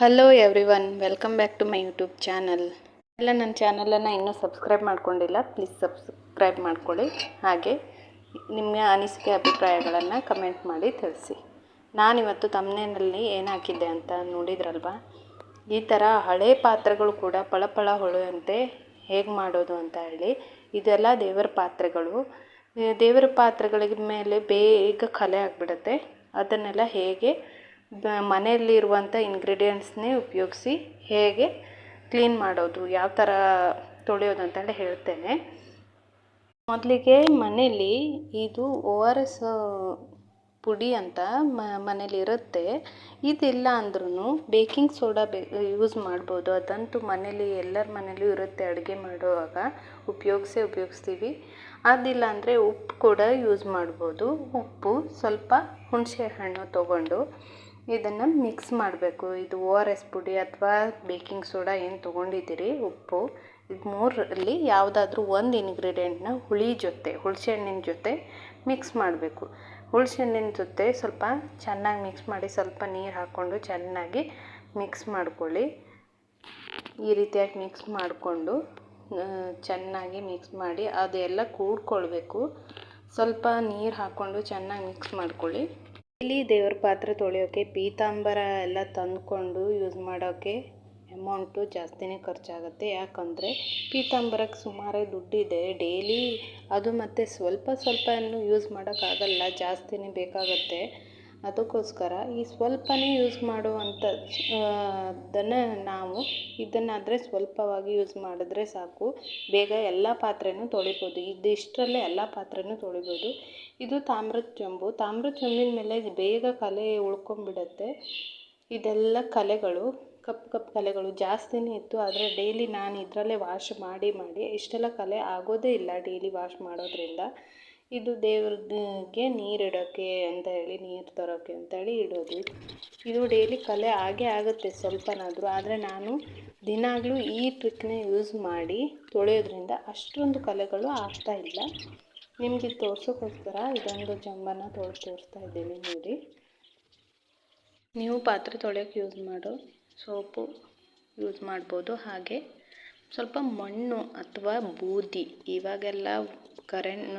Hello everyone welcome back to my YouTube channel ಎಲ್ಲ ನನ್ನ ಚಾನಲನ್ನು ಇನ್ನೂ ಸಬ್ಸ್ಕ್ರೈಬ್ ಮಾಡ್ಕೊಂಡಿಲ್ಲ ಪ್ಲೀಸ್ ಸಬ್ಸ್ಕ್ರೈಬ್ ಮಾಡ್ಕೊಳ್ಳಿ. ಹಾಗೆ ನಿಮ್ಮ ಅನಿಸಿಕೆ ಅಭಿಪ್ರಾಯಗಳನ್ನು ಕಮೆಂಟ್ ಮಾಡಿ ತಿಳಿಸಿ. ನಾನಿವತ್ತು ತಮ್ಮನೇನಲ್ಲಿ ಏನು ಹಾಕಿದ್ದೆ ಅಂತ ನೋಡಿದ್ರಲ್ವಾ? ಈ ಥರ ಹಳೆ ಪಾತ್ರೆಗಳು ಕೂಡ ಪಳಪಳ ಹೊಳೆಯುವಂತೆ ಹೇಗೆ ಮಾಡೋದು ಅಂತ ಹೇಳಿ, ಇದೆಲ್ಲ ದೇವರ ಪಾತ್ರೆಗಳು. ದೇವರ ಪಾತ್ರೆಗಳಿಗೆ ಮೇಲೆ ಬೇಗ ಕಲೆ ಆಗಿಬಿಡುತ್ತೆ. ಅದನ್ನೆಲ್ಲ ಹೇಗೆ ಮನೆಯಲ್ಲಿರುವಂಥ ಇಂಗ್ರೀಡಿಯೆಂಟ್ಸ್ನೇ ಉಪಯೋಗಿಸಿ ಹೇಗೆ ಕ್ಲೀನ್ ಮಾಡೋದು, ಯಾವ ಥರ ತೊಳೆಯೋದು ಅಂತೇಳಿ ಹೇಳ್ತೇನೆ. ಮೊದಲಿಗೆ ಮನೇಲಿ ಇದು ಒ ಆರ್ ಎಸ್ ಪುಡಿ ಅಂತ ಮನೇಲಿರುತ್ತೆ ಇದಿಲ್ಲ ಅಂದ್ರೂ ಬೇಕಿಂಗ್ ಸೋಡಾ ಬೇ, ಯೂಸ್ ಮಾಡ್ಬೋದು. ಅದಂತೂ ಮನೇಲಿ ಎಲ್ಲರ ಮನೇಲೂ ಇರುತ್ತೆ, ಅಡುಗೆ ಮಾಡುವಾಗ ಉಪಯೋಗಿಸೇ ಉಪಯೋಗಿಸ್ತೀವಿ. ಅದಿಲ್ಲ ಅಂದರೆ ಉಪ್ಪು ಕೂಡ ಯೂಸ್ ಮಾಡ್ಬೋದು. ಉಪ್ಪು ಸ್ವಲ್ಪ ಹುಣಸೆ ಹಣ್ಣು ತೊಗೊಂಡು ಇದನ್ನು ಮಿಕ್ಸ್ ಮಾಡಬೇಕು. ಇದು ಓ ಆರ್ ಎಸ್ ಪುಡಿ ಅಥವಾ ಬೇಕಿಂಗ್ ಸೋಡಾ ಏನು ತೊಗೊಂಡಿದ್ದೀರಿ, ಉಪ್ಪು. ಇದು ಮೂರರಲ್ಲಿ ಯಾವುದಾದ್ರೂ ಒಂದು ಇಂಗ್ರೀಡಿಯೆಂಟ್ನ ಹುಳಿ ಜೊತೆ ಹುಣಸೆ ಹಣ್ಣಿನ ಜೊತೆ ಮಿಕ್ಸ್ ಮಾಡಬೇಕು. ಹುಣಸೆ ಹಣ್ಣಿನ ಜೊತೆ ಸ್ವಲ್ಪ ಚೆನ್ನಾಗಿ ಮಿಕ್ಸ್ ಮಾಡಿ ಸ್ವಲ್ಪ ನೀರು ಹಾಕ್ಕೊಂಡು ಚೆನ್ನಾಗಿ ಮಿಕ್ಸ್ ಮಾಡ್ಕೊಳ್ಳಿ. ಈ ರೀತಿಯಾಗಿ ಮಿಕ್ಸ್ ಮಾಡಿಕೊಂಡು ಚೆನ್ನಾಗಿ ಮಿಕ್ಸ್ ಮಾಡಿ ಅದೆಲ್ಲ ಕೂಡ್ಕೊಳ್ಬೇಕು. ಸ್ವಲ್ಪ ನೀರು ಹಾಕ್ಕೊಂಡು ಚೆನ್ನಾಗಿ ಮಿಕ್ಸ್ ಮಾಡ್ಕೊಳ್ಳಿ. ಇಲ್ಲಿ ದೇವ್ರ ಪಾತ್ರೆ ತೊಳೆಯೋಕ್ಕೆ ಪೀತಾಂಬರ ಎಲ್ಲ ತಂದುಕೊಂಡು ಯೂಸ್ ಮಾಡೋಕ್ಕೆ ಅಮೌಂಟು ಜಾಸ್ತಿನೇ ಖರ್ಚಾಗುತ್ತೆ. ಯಾಕಂದರೆ ಪೀತಾಂಬರಕ್ಕೆ ಸುಮಾರೇ ದುಡ್ಡಿದೆ. ಡೈಲಿ ಅದು ಮತ್ತು ಸ್ವಲ್ಪ ಸ್ವಲ್ಪ ಯೂಸ್ ಮಾಡೋಕ್ಕಾಗಲ್ಲ. ಜಾಸ್ತಿನೇ ಬೇಕಾಗುತ್ತೆ. ಅದಕ್ಕೋಸ್ಕರ ಈ ಸ್ವಲ್ಪನೇ ಯೂಸ್ ಮಾಡುವಂಥ ದನ್ನು ನಾವು ಇದನ್ನಾದರೆ ಸ್ವಲ್ಪವಾಗಿ ಯೂಸ್ ಮಾಡಿದ್ರೆ ಸಾಕು. ಬೇಗ ಎಲ್ಲ ಪಾತ್ರೆನೂ ತೊಳಿಬೋದು. ಇದಿಷ್ಟರಲ್ಲೇ ಎಲ್ಲ ಪಾತ್ರೆನೂ ತೊಳಿಬೋದು. ಇದು ತಾಮ್ರದ ಚೊಂಬು. ತಾಮ್ರದ ಚೊಂಬಿನ ಮೇಲೆ ಬೇಗ ಕಲೆ ಉಳ್ಕೊಂಬಿಡತ್ತೆ ಇದೆಲ್ಲ ಕಲೆಗಳು ಕಪ್ಪು ಕಪ್ಪು ಕಲೆಗಳು ಜಾಸ್ತಿನೇ ಇತ್ತು. ಆದರೆ ಡೈಲಿ ನಾನು ಇದರಲ್ಲೇ ವಾಶ್ ಮಾಡಿ ಮಾಡಿ, ಇಷ್ಟೆಲ್ಲ ಕಲೆ ಆಗೋದೇ ಇಲ್ಲ ಡೈಲಿ ವಾಶ್ ಮಾಡೋದ್ರಿಂದ. ಇದು ದೇವ್ರಿಗೆ ನೀರಿಡೋಕ್ಕೆ ಅಂತ ಹೇಳಿ, ನೀರು ತರೋಕ್ಕೆ ಅಂತೇಳಿ ಇಡೋದು. ಇದು ಡೈಲಿ ಕಲೆ ಆಗೇ ಆಗುತ್ತೆ ಸ್ವಲ್ಪನಾದರೂ. ಆದರೆ ನಾನು ದಿನಾಗಲೂ ಈ ಟ್ರಿಕ್ನೇ ಯೂಸ್ ಮಾಡಿ ತೊಳೆಯೋದ್ರಿಂದ ಅಷ್ಟೊಂದು ಕಲೆಗಳು ಆಗ್ತಾ ಇಲ್ಲ. ನಿಮಗೆ ತೋರಿಸೋಕ್ಕೋಸ್ಕರ ಇದೊಂದು ಜಂಬನ ತೊಳೆದು ತೋರಿಸ್ತಾ ಇದ್ದೀನಿ ನೋಡಿ. ನೀವು ಪಾತ್ರೆ ತೊಳೆಯೋಕ್ಕೆ ಯೂಸ್ ಮಾಡೋ ಸೋಪು ಯೂಸ್ ಮಾಡ್ಬೋದು. ಹಾಗೆ ಸ್ವಲ್ಪ ಮಣ್ಣು ಅಥವಾ ಬೂದಿ, ಇವಾಗೆಲ್ಲ ಕರೆಂಟ್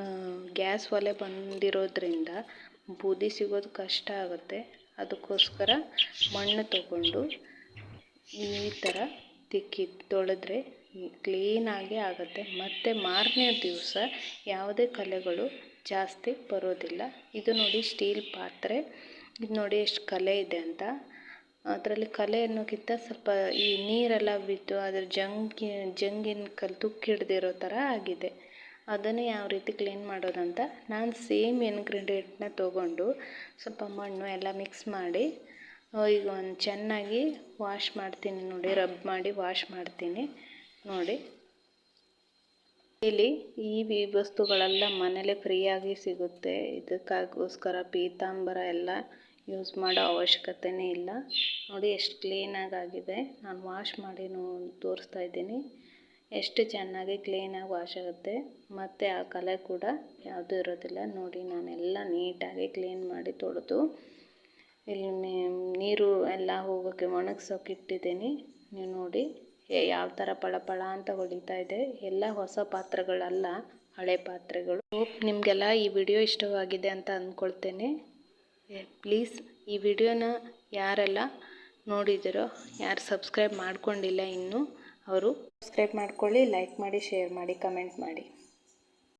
ಗ್ಯಾಸ್ ಒಲೆ ಬಂದಿರೋದ್ರಿಂದ ಬೂದಿ ಸಿಗೋದು ಕಷ್ಟ ಆಗುತ್ತೆ. ಅದಕ್ಕೋಸ್ಕರ ಮಣ್ಣು ತಗೊಂಡು ಈ ಥರ ತಿಕ್ಕಿ ತೊಳೆದ್ರೆ ಕ್ಲೀನಾಗಿ ಆಗುತ್ತೆ. ಮತ್ತು ಮಾರನೇ ದಿವಸ ಯಾವುದೇ ಕಲೆಗಳು ಜಾಸ್ತಿ ಬರೋದಿಲ್ಲ. ಇದು ನೋಡಿ ಸ್ಟೀಲ್ ಪಾತ್ರೆ. ಇದು ನೋಡಿ ಎಷ್ಟು ಕಲೆ ಇದೆ ಅಂತ. ಅದರಲ್ಲಿ ಕಲೆ ಅನ್ನೋಕ್ಕಿಂತ ಸ್ವಲ್ಪ ಈ ನೀರೆಲ್ಲ ಬಿದ್ದು ಅದರ ಜಂಗಿ ಜಂಗಿನ ಕಲ್ಲು ತುಕ್ಕು ಹಿಡ್ದಿರೋ ಥರ ಆಗಿದೆ. ಅದನ್ನು ಯಾವ ರೀತಿ ಕ್ಲೀನ್ ಮಾಡೋದಂತ ನಾನು ಸೇಮ್ ಇನ್ಗ್ರೀಡಿಯೆಂಟ್ನ ತೊಗೊಂಡು ಸ್ವಲ್ಪ ಮಣ್ಣು ಎಲ್ಲ ಮಿಕ್ಸ್ ಮಾಡಿ ಈಗ ಒಂದು ಚೆನ್ನಾಗಿ ವಾಶ್ ಮಾಡ್ತೀನಿ ನೋಡಿ ರಬ್ ಮಾಡಿ ವಾಶ್ ಮಾಡ್ತೀನಿ ನೋಡಿ. ಇಲ್ಲಿ ಈ ವಸ್ತುಗಳೆಲ್ಲ ಮನೇಲೆ ಫ್ರೀಯಾಗಿ ಸಿಗುತ್ತೆ. ಇದಕ್ಕಾಗೋಸ್ಕರ ಪೀತಾಂಬರ ಎಲ್ಲ ಯೂಸ್ ಮಾಡೋ ಅವಶ್ಯಕತೆಯೇ ಇಲ್ಲ. ನೋಡಿ ಎಷ್ಟು ಕ್ಲೀನಾಗಿ ಆಗಿದೆ ನಾನು ವಾಶ್ ಮಾಡಿ ನೋ, ತೋರಿಸ್ತಾ ಇದ್ದೀನಿ. ಎಷ್ಟು ಚೆನ್ನಾಗಿ ಕ್ಲೀನಾಗಿ ವಾಶ್ ಆಗುತ್ತೆ. ಮತ್ತು ಆ ಕಲೆ ಕೂಡ ಯಾವುದೂ ಇರೋದಿಲ್ಲ. ನೋಡಿ ನಾನೆಲ್ಲ ನೀಟಾಗಿ ಕ್ಲೀನ್ ಮಾಡಿ ತೊಳೆದು, ಇಲ್ಲಿ ನೀರು ಎಲ್ಲ ಹೋಗೋಕ್ಕೆ ಒಣಗ್ಸೋಕೆ ಇಟ್ಟಿದ್ದೀನಿ. ನೀವು ನೋಡಿ ಯಾವ ಥರ ಪಳ ಪಳ ಅಂತ ಹೊಡಿತಾ ಇದೆ. ಎಲ್ಲ ಹೊಸ ಪಾತ್ರೆಗಳಲ್ಲ, ಹಳೆ ಪಾತ್ರೆಗಳು. ನಿಮಗೆಲ್ಲ ಈ ವಿಡಿಯೋ ಇಷ್ಟವಾಗಿದೆ ಅಂತ ಅಂದ್ಕೊಳ್ತೇನೆ ಪ್ಲೀಸ್ ಈ ವಿಡಿಯೋನ ಯಾರೆಲ್ಲ ನೋಡಿದ್ದೀರೋ ಯಾರು ಸಬ್ಸ್ಕ್ರೈಬ್ ಮಾಡ್ಕೊಂಡಿಲ್ಲ ಇನ್ನೂ, ಅವರು ಸಬ್ಸ್ಕ್ರೈಬ್ ಮಾಡ್ಕೊಳ್ಳಿ ಲೈಕ್ ಮಾಡಿ ಶೇರ್ ಮಾಡಿ ಕಮೆಂಟ್ ಮಾಡಿ.